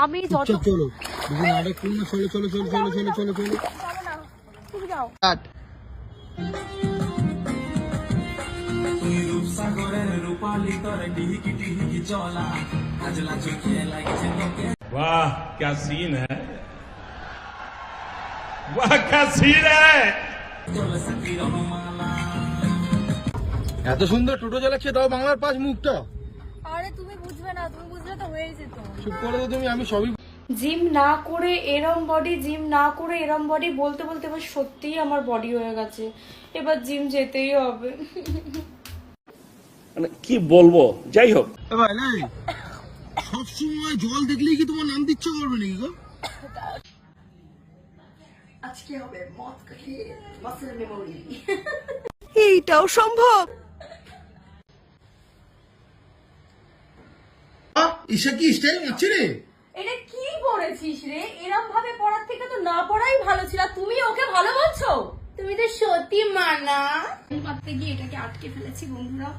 আমি যত চল চলো দুদিন নাটক করুন না চলো চলো চলো চলো চলো চলো চলো যাবো না তুমি যাও কাট वाह क्या सीन है वाह क्या सीन है এত সুন্দর টোটো চালাচ্ছে তাও বাংলার পাঁচ মুখটা আরে তুমি বুঝবে না তুমি বুঝলে তো হয়ে যেত। চুপ করে তো তুমি আমি সবই জিম না করে এরম বডি জিম না করে এরম বডি বলতে বলতে এবার সত্যিই আমার বডি হয়ে গেছে। এবার জিম যেতেই হবে। মানে কি বলব? যাই হোক। সবসময় জল দেখলেই কি তোমার নাম দিচ্ছে করবে নাকি গো? আজকে হবে মদ খেয়ে মাসেল মেমোরি এইটাও সম্ভব? ঈশা কি স্টাইল মারছে রে? এটা কি পড়েছিস রে? এরম ভাবে পড়ার থেকে তো না পড়াই ভালো ছিল। আর তুমি ওকে ভালো বলছো? তুমি তো সত্যি মানা। মারতে গিয়ে এটাকে আটকে ফেলেছি বন্ধুরা।